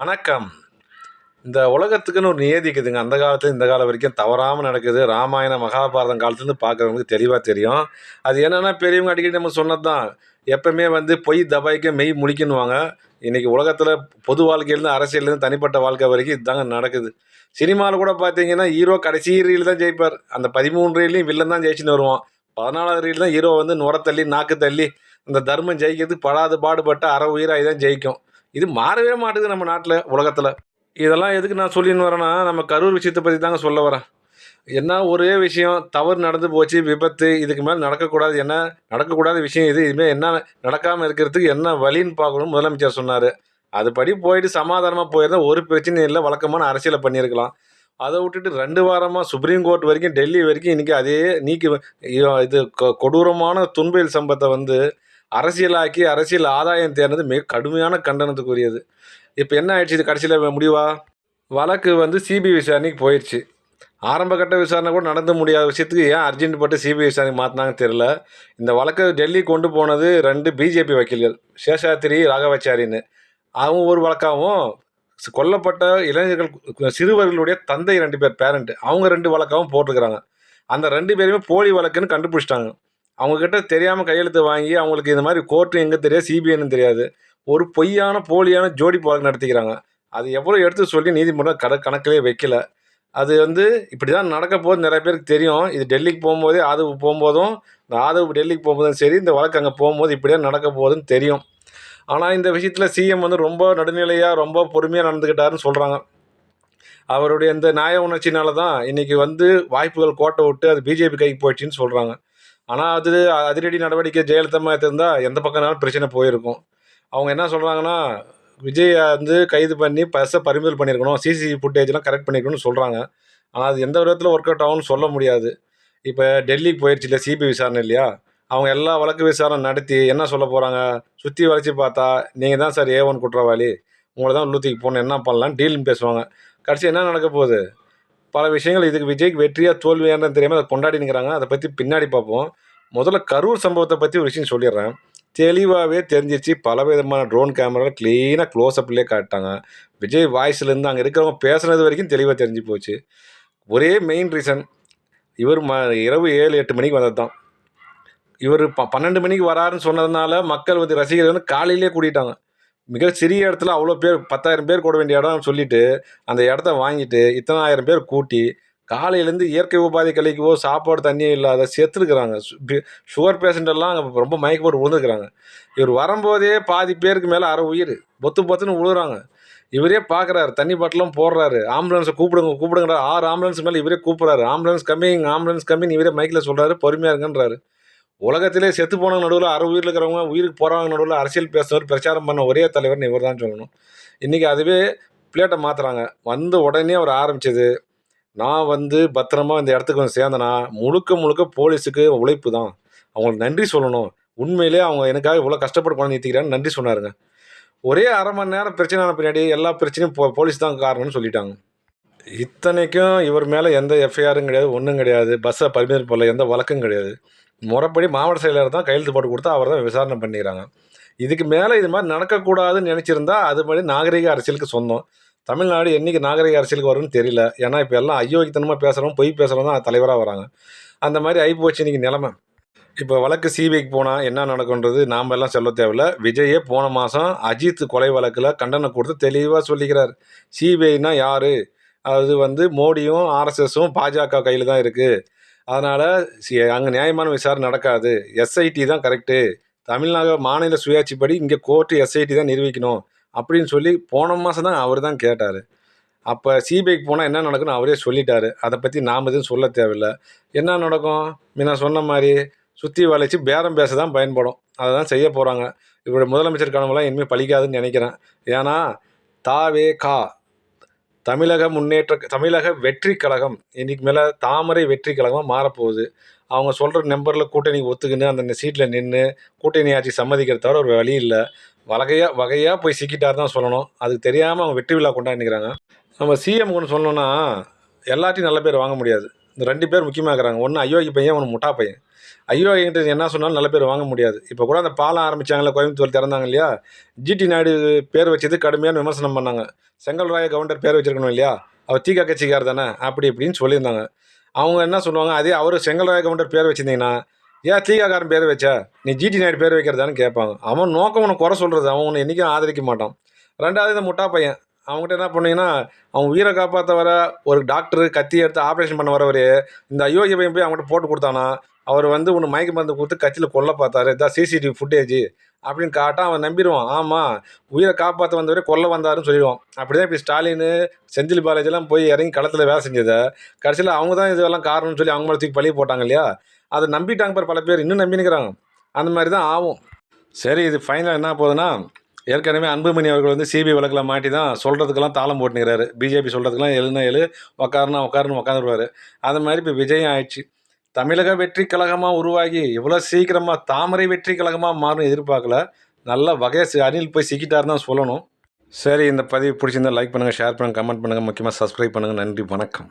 வணக்கம். இந்த உலகத்துக்குன்னு ஒரு நியதி இருக்குதுங்க. அந்த காலத்துல இந்த காலம் வரைக்கும் தவறாமல் நடக்குது. ராமாயணம் மகாபாரதம் காலத்துலேருந்து பார்க்குறவங்களுக்கு தெளிவாக தெரியும். அது என்னென்னா பெரியவங்க அடிக்கடி நம்ம சொன்னது தான் எப்பவுமே வந்து பொய் தபாய்க்க மெய் முழிக்கணுவாங்க. இன்றைக்கி உலகத்தில் பொது வாழ்க்கையிலேருந்து அரசியல்லேருந்து தனிப்பட்ட வாழ்க்கை வரைக்கும் இதுதாங்க நடக்குது. சினிமாவில் கூட பார்த்தீங்கன்னா ஹீரோ கடைசி ரீல் தான் ஜெயிப்பார். அந்த பதிமூணு ரீல்லையும் வில்லன் தான் ஜெயிச்சுன்னு வருவான். பதினாலாவது ரீல் தான் ஹீரோ வந்து நுர தள்ளி நாக்கு தள்ளி அந்த தர்மம் ஜெயிக்கிறதுக்கு படாது பாடுபட்ட அற உயிராக தான் ஜெயிக்கும். இது மாறவே மாட்டுது நம்ம நாட்டில் உலகத்தில். இதெல்லாம் எதுக்கு நான் சொல்லின்னு வரேன்னா நம்ம கரூர் விஷயத்தை பற்றி தாங்க சொல்ல வரேன். என்ன ஒரே விஷயம் தவறு நடந்து போச்சு விபத்து இதுக்கு மேலே நடக்கக்கூடாது என்ன நடக்கக்கூடாத விஷயம் இது இதுமாதிரி என்ன நடக்காமல் இருக்கிறதுக்கு என்ன வழின்னு பார்க்கணும் முதலமைச்சர் சொன்னார். அதுபடி போயிட்டு சமாதானமாக போயிருந்தா ஒரு பிரச்சனையும் இல்லை வழக்கமான அரசியலை பண்ணியிருக்கலாம். அதை விட்டுட்டு ரெண்டு வாரமாக சுப்ரீம் கோர்ட் வரைக்கும் டெல்லி வரைக்கும் இன்றைக்கி அதே நீக்கி இது கொ- கொடூரமான துன்பியல் சம்பத்தை வந்து அரசியலாக்கி அரசியல் ஆதாயம் தேர்ந்தது மிக கடுமையான கண்டனத்துக்குரியது. இப்போ என்ன ஆயிடுச்சு? இது கடைசியில் முடிவா? வழக்கு வந்து சிபிஐ விசாரணைக்கு போயிடுச்சு ஆரம்பகட்ட விசாரணை கூட நடந்து முடியாத விஷயத்துக்கு ஏன் அர்ஜென்ட் பட்டு சிபிஐ விசாரணை மாற்றினாங்கன்னு தெரில இந்த வழக்கை டெல்லி கொண்டு போனது ரெண்டு பிஜேபி வக்கீல்கள் சேஷாத்திரி ராகவாச்சாரின்னு. அவங்க ஒரு வழக்காகவும் கொல்லப்பட்ட இளைஞர்கள் சிறுவர்களுடைய தந்தை ரெண்டு பேர் பேரண்ட் அவங்க ரெண்டு வழக்காகவும் போட்டிருக்கிறாங்க. அந்த ரெண்டு பேருமே போலி வழக்குன்னு கண்டுபிடிச்சிட்டாங்க. அவங்கக்கிட்ட தெரியாமல் கையெழுத்து வாங்கி அவங்களுக்கு இந்த மாதிரி கோர்ட்டு எங்கே தெரியாது சிபிஐன்னு தெரியாது. ஒரு பொய்யான போலியான ஜோடி வழக்கு நடத்திக்கிறாங்க. அது எவ்வளோ எடுத்து சொல்லி நீதிமன்றம் கட கணக்கிலே வைக்கல. அது வந்து இப்படி தான் நடக்க போகுது நிறைய பேருக்கு தெரியும். இது டெல்லிக்கு போகும்போதே ஆதவு போகும்போதும் இந்த ஆதவு டெல்லிக்கு போகும்போதும் சரி இந்த வழக்கு அங்கே போகும்போது இப்படி தான் நடக்க போகுதுன்னு தெரியும். ஆனால் இந்த விஷயத்தில் சிஎம் வந்து ரொம்ப நடுநிலையாக ரொம்ப பொறுமையாக நடந்துக்கிட்டாருன்னு சொல்கிறாங்க அவருடைய இந்த நியாய உணர்ச்சினால தான் இன்றைக்கி வந்து வாய்ப்புகள் கோட்டை விட்டு அது பிஜேபி கைக்கு போயிடுச்சுன்னு சொல்கிறாங்க ஆனால் அது அதிரடி நடவடிக்கை ஜெயலலிதா எடுத்திருந்தால் எந்த பக்கம்னாலும் பிரச்சனை போயிருக்கும். அவங்க என்ன சொல்கிறாங்கன்னா விஜய் வந்து கைது பண்ணி பஸ்ஸை பறிமுதல் பண்ணியிருக்கணும் சிசிடிவி ஃபுட்டேஜ்லாம் கரெக்ட் பண்ணியிருக்கணும்னு சொல்கிறாங்க ஆனால் அது எந்த விதத்தில் ஒர்க் அவுட் ஆகும்னு சொல்ல முடியாது. இப்போ டெல்லிக்கு போயிடுச்சு இல்லை சிபிஐ விசாரணை இல்லையா? அவங்க எல்லா வழக்கு விசாரணை நடத்தி என்ன சொல்ல போகிறாங்க சுற்றி வளைச்சி பார்த்தா நீங்கள் தான் சார் ஏ ஒன் குற்றவாளி. உங்களை தான் உள்ளூத்திக்கு போகணும் என்ன பண்ணலாம் டீல்னு பேசுவாங்க. கடைசி என்ன நடக்க போகுது? பல விஷயங்கள் இதுக்கு விஜய்க்கு வெற்றியா தோல்வியான்னு தெரியாமல் அதை கொண்டாடினுங்கிறாங்க அதை பற்றி பின்னாடி பார்ப்போம். முதல்ல கரூர் சம்பவத்தை பற்றி ஒரு விஷயம் சொல்லிடுறேன். தெளிவாகவே தெரிஞ்சிச்சு பல விதமான ட்ரோன் கேமரா க்ளீனாக க்ளோஸ்அப்லேயே காட்டாங்க விஜய் வாய்ஸ்லேருந்து அங்கே இருக்கிறவங்க பேசுனது வரைக்கும் தெளிவாக தெரிஞ்சு போச்சு. ஒரே மெயின் ரீசன் இவர் ம இரவு ஏழு எட்டு மணிக்கு வந்தது தான் இவர் ப பன்னெண்டு மணிக்கு வராருன்னு சொன்னதுனால மக்கள் வந்து ரசிகர்கள் வந்து காலையிலே கூட்டிட்டாங்க மிக சிறிய இடத்துல அவ்வளோ பேர் பத்தாயிரம் பேர் கூட வேண்டிய இடம் சொல்லிட்டு அந்த இடத்த வாங்கிட்டு இத்தனை ஆயிரம் பேர் கூட்டி காலையிலேருந்து இயற்கை உபாதை கழிக்கவோ சாப்பாடு தண்ணியும் இல்லாத செத்துருக்குறாங்க. சுகர் பேஷண்ட்டெல்லாம் அங்கே ரொம்ப மயக்க போட்டு விழுந்துருக்குறாங்க. இவர் வரும்போதே பாதி பேருக்கு மேலே அரை உயிர் பொத்து பொத்துன்னு விழுகிறாங்க. இவரே பார்க்குறாரு தண்ணி பாட்டிலும் போடுறாரு. ஆம்புலன்ஸை கூப்பிடுங்க கூப்பிடுங்கிறார் ஆறு ஆம்புலன்ஸ் மேலே இவரே கூப்பிட்றாரு. ஆம்புலன்ஸ் கம்மிங் ஆம்புலன்ஸ் கம்மிங் இவரே மைக்கில் சொல்கிறாரு பொறுமையாக இருங்கன்றாரு. உலகத்திலே செத்து போன நடுவில் அரை உயிரில் இருக்கிறவங்க உயிருக்கு போகிறவங்க நடுவில் அரசியல் பேசுனவர் பிரச்சாரம் பண்ண ஒரே தலைவர்னு இவர் தான் சொல்லணும். இன்றைக்கி அதுவே பிளேட்டை மாற்றுறாங்க வந்த உடனே அவர் ஆரம்பித்தது நான் வந்து பத்திரமா இந்த இடத்துக்கு வந்து சேர்ந்தனா முழுக்க முழுக்க போலீஸுக்கு உழைப்பு தான். அவங்களுக்கு நன்றி சொல்லணும். உண்மையிலே அவங்க எனக்காக இவ்வளோ கஷ்டப்பட்டு பண்ணி நிறுத்திக்கிறான்னு நன்றி சொன்னாருங்க. ஒரே அரை மணி நேரம் பிரச்சனை பின்னாடி எல்லா பிரச்சனையும் போ போலீஸ் தான் காரணம்னு சொல்லிட்டாங்க. இத்தனைக்கும் இவர் மேலே எந்த எஃப்ஐஆரும் கிடையாது ஒன்றும் கிடையாது. பஸ்ஸை பரிமாறி போடல எந்த வழக்கும் கிடையாது. முறைப்படி மாவட்ட செயலர் தான் கையெழுத்து போட்டு கொடுத்தா அவர் தான் விசாரணை பண்ணிக்கிறாங்க. இதுக்கு மேலே இது மாதிரி நடக்கக்கூடாதுன்னு நினச்சிருந்தா அது மாதிரி நாகரிக அரசியலுக்கு சொந்தம் தமிழ்நாடு என்னைக்கு நாகரிக அரசியலுக்கு வரும்னு தெரியல. ஏன்னா இப்போ எல்லாம் அயோக்கியத்தனமாக பேசுகிறோம் பொய் பேசுகிறோம் தான் தலைவராக வராங்க. அந்த மாதிரி ஆகிப்போச்சு இன்றைக்கி நிலமை. இப்போ வழக்கு சிபிஐக்கு போனால் என்ன நடக்குன்றது நாம் எல்லாம் சொல்ல தேவையில்ல. விஜயே போன மாதம் அஜித் கொலை வழக்கில் கண்டனம் கொடுத்து தெளிவாக சொல்லிக்கிறார். சிபிஐனா யார்? அது வந்து மோடியும் ஆர்எஸ்எஸும் பாஜக கையில் தான் இருக்குது அதனால் சி அங்கே நியாயமான விசாரணை நடக்காது. எஸ்ஐடி தான் கரெக்டு தமிழ்நாடு மாநில சுயாட்சிப்படி இங்கே கோர்ட்டு எஸ்ஐடி தான் நிரூபிக்கணும் அப்படின்னு சொல்லி போன மாதம் தான் அவர் தான் கேட்டார். அப்போ சிபிஐக்கு போனால் என்ன நடக்குன்னு அவரே சொல்லிட்டாரு. அதை பற்றி நாம் எதுவும் சொல்ல தேவையில்ல. என்ன நடக்கும்? நான் சொன்ன மாதிரி சுற்றி வளைச்சி பேரம் பேச தான் பயன்படும். அதை தான் செய்ய போகிறாங்க இவருடைய முதலமைச்சர் கனவுலாம் இனிமேல் பலிக்காதுன்னு நினைக்கிறேன். ஏன்னா தாவே கா தமிழக முன்னேற்ற தமிழக வெற்றி கழகம் இன்னைக்கு மேலே தாமரை வெற்றி கழகமாக மாறப்போகுது. அவங்க சொல்கிற நம்பரில் கூட்டணி ஒத்துக்கின்னு அந்த சீட்டில் நின்று கூட்டணி ஆட்சி சம்மதிக்கிற தவிர ஒரு வழி இல்லை. வகையாக வகையாக போய் சிக்கிட்டார் தான் சொல்லணும். அதுக்கு தெரியாமல் அவங்க வெற்றி விழா கொண்டாடிக்கிறாங்க நம்ம சிஎம் ஒன்று சொல்லணும்னா எல்லாத்தையும் நல்ல பேர் வாங்க முடியாது. இந்த ரெண்டு பேர் முக்கியமாக இருக்கிறாங்க. ஒன்று அயோகி பையன் ஒன்று முட்டா பையன். அயோக்கிட்ட என்ன சொன்னாலும் நல்ல பேர் வாங்க முடியாது. இப்போ கூட அந்த பாலம் ஆரம்பித்தாங்களே கோயம்புத்தூர் திறந்தாங்க இல்லையா? ஜிடி நாயுடு பேர் வச்சது கடுமையான விமர்சனம் பண்ணாங்க. செங்கல் ராய கவுண்டர் பேர் வச்சிருக்கணும் இல்லையா? அவர் தீகா கட்சிக்கார் தானே? அப்படி இப்படின்னு சொல்லியிருந்தாங்க. அவங்க என்ன சொல்லுவாங்க? அதே அவர் செங்கல் ராய கவுண்டர் பேர் வச்சிருந்தீங்கன்னா ஏன் தீகாக்காரன் பேர் வச்ச? நீ ஜிடி நாயுடு பேர் வைக்கிறதான்னு கேட்பாங்க. அவன் நோக்கம் உனக்கு குறை சொல்கிறது அவன் உன்னை என்றைக்கும் ஆதரிக்க மாட்டான். ரெண்டாவது இந்த முட்டா பையன். அவங்ககிட்ட என்ன பண்ணீங்கன்னா அவன் உயிரை காப்பாற்ற வர ஒரு டாக்டர் கத்தி எடுத்து ஆப்ரேஷன் பண்ண வரவர் இந்த அயோக்கிய பையன் போய் அவங்ககிட்ட போட்டு கொடுத்தானா அவர் வந்து உன்னை மயக்க மருந்து கொடுத்து கத்தியில் கொல்ல பார்த்தாரு இதான் சிசிடிவி ஃபுட்டேஜ் அப்படின்னு காட்டா அவன் நம்பிடுவான். ஆமாம் உயிரை காப்பாற்ற வந்தவரே கொல்ல வந்தாருன்னு சொல்லிடுவான். அப்படி தான் இப்போ ஸ்டாலின் செந்தில் பாலாஜிலாம் போய் இறங்கி களத்தில் வேலை செஞ்சதை கடைசியில் அவங்க தான் இதெல்லாம் காரணம்னு சொல்லி அவங்க மேலே தூக்கி பழி போட்டாங்க இல்லையா? அதை நம்பிட்டாங்க பார் பல பேர் இன்னும் நம்பினுக்கிறாங்க. அந்த மாதிரி தான் ஆகும். சரி இது ஃபைனலாக என்ன போகுதுன்னா ஏற்கனவே அன்புமணி அவர்கள் வந்து சிபிஐ வழக்கில் மாட்டி தான் சொல்கிறதுக்கெல்லாம் தாளம் போட்டுக்கிறாரு பிஜேபி சொல்கிறதுக்கெல்லாம் எழுனா எழு உக்காருனா உட்காருன்னு உட்காந்துருவாரு அது மாதிரி இப்போ விஜயம் ஆயிடுச்சு. தமிழக வெற்றி கழகமாக உருவாகி இவ்வளோ சீக்கிரமாக தாமரை வெற்றி கழகமாக மாறும் எதிர்பார்க்கல. நல்ல வகையை அணில் போய் சிக்கிட்டாருன்னு தான் சொல்லணும். சரி இந்த பதிவு பிடிச்சிருந்தா லைக் பண்ணுங்கள் ஷேர் பண்ணுங்கள் கமெண்ட் பண்ணுங்கள் முக்கியமாக சப்ஸ்கிரைப் பண்ணுங்கள் நன்றி வணக்கம்.